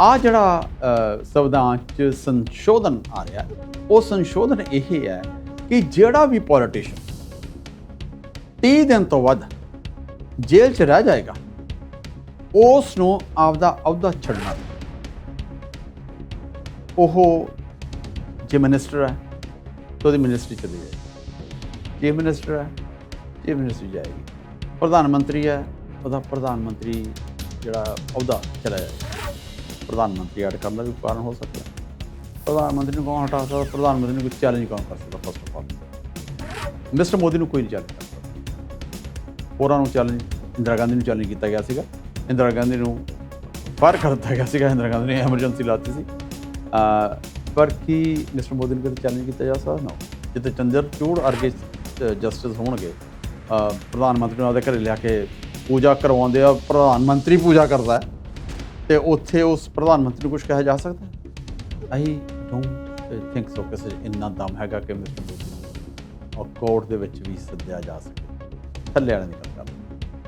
ਆ ਜਿਹੜਾ ਸੰਵਿਧਾਨ ਚ ਸੰਸ਼ੋਧਨ ਆ ਰਿਹਾ ਉਹ ਸੰਸ਼ੋਧਨ ਇਹ ਹੈ ਕਿ ਜਿਹੜਾ ਵੀ ਪੋਲੀਟੀਸ਼ੀਅਨ 30 ਦਿਨ ਤੋਂ ਵੱਧ ਜੇਲ੍ਹ 'ਚ ਰਹਿ ਜਾਏਗਾ ਉਸ ਨੂੰ ਆਪਦਾ ਅਹੁਦਾ ਛੱਡਣਾ ਉਹ ਜੇ ਮਿਨਿਸਟਰ ਹੈ, ਤਾਂ ਉਹਦੀ ਮਿਨਿਸਟਰੀ ਚਲੀ ਜਾਏਗੀ। ਜੇ ਮਿਨਿਸਟਰ ਹੈ ਜੇ ਮਿਨਿਸਟਰੀ ਜਾਏਗੀ। ਪ੍ਰਧਾਨ ਮੰਤਰੀ ਹੈ ਉਹਦਾ ਪ੍ਰਧਾਨ ਮੰਤਰੀ ਜਿਹੜਾ ਅਹੁਦਾ ਚਲਾ ਜਾਏਗਾ। ਪ੍ਰਧਾਨ ਮੰਤਰੀ ਐਡ ਕਰਨ ਦਾ ਵੀ ਕਾਰਨ ਹੋ ਸਕਦਾ ਪ੍ਰਧਾਨ ਮੰਤਰੀ ਨੂੰ ਕੌਣ ਹਟਾ ਸਕਦਾ? ਪ੍ਰਧਾਨ ਮੰਤਰੀ ਨੂੰ ਕੋਈ ਚੈਲੰਜ ਕੌਣ ਕਰ ਸਕਦਾ first of all mister Modi ਨੂੰ ਕੋਈ ਨਹੀਂ ਚੈਲੰਜ ਕਰ ਸਕਦਾ। ਹੋਰਾਂ ਨੂੰ ਚੈਲੰਜ ਇੰਦਰਾ ਗਾਂਧੀ ਨੂੰ ਚੈਲੰਜ ਕੀਤਾ ਗਿਆ ਸੀਗਾ। ਇੰਦਰਾ ਗਾਂਧੀ ਨੂੰ ਬਾਹਰ ਕਰ ਦਿੱਤਾ ਗਿਆ ਸੀਗਾ। ਇੰਦਰਾ ਗਾਂਧੀ ਨੇ ਐਮਰਜੈਂਸੀ ਲਾਤੀ ਸੀ। ਪਰ ਕੀ ਮਿਸਟਰ ਮੋਦੀ ਨੂੰ ਕਦੇ ਚੈਲੰਜ ਕੀਤਾ ਜਾ ਸਕਦਾ? ਨਾ ਜਿੱਤੇ ਚੰਦਰ ਚੂੜ ਅਰਗੇ ਜਸਟਿਸ ਹੋਣਗੇ ਪ੍ਰਧਾਨ ਮੰਤਰੀ ਨੂੰ ਆਪਦੇ ਘਰੇ ਲਿਆ ਕੇ ਪੂਜਾ ਕਰਵਾਉਂਦੇ ਆ, ਪ੍ਰਧਾਨ ਮੰਤਰੀ ਪੂਜਾ ਕਰਦਾ ਹੈ। ਤੇ ਉੱਥੇ ਉਸ ਪ੍ਰਧਾਨ ਮੰਤਰੀ ਨੂੰ ਕੁਝ ਕਿਹਾ ਜਾ ਸਕਦਾ ਹੈ? ਆਈ ਡੋਨਟ ਥਿੰਕ ਸੋ ਕਿ ਇੰਨਾ ਦਮ ਹੈਗਾ ਕਿ ਮਿਸਟਰ ਮੋਦੀ ਨੂੰ ਔਰ ਕੋਰਟ ਦੇ ਵਿੱਚ ਵੀ ਸੱਦਿਆ ਜਾ ਸਕੇ। ਥੱਲੇ ਵਾਲਿਆਂ ਦੀ ਗੱਲ ਕਰ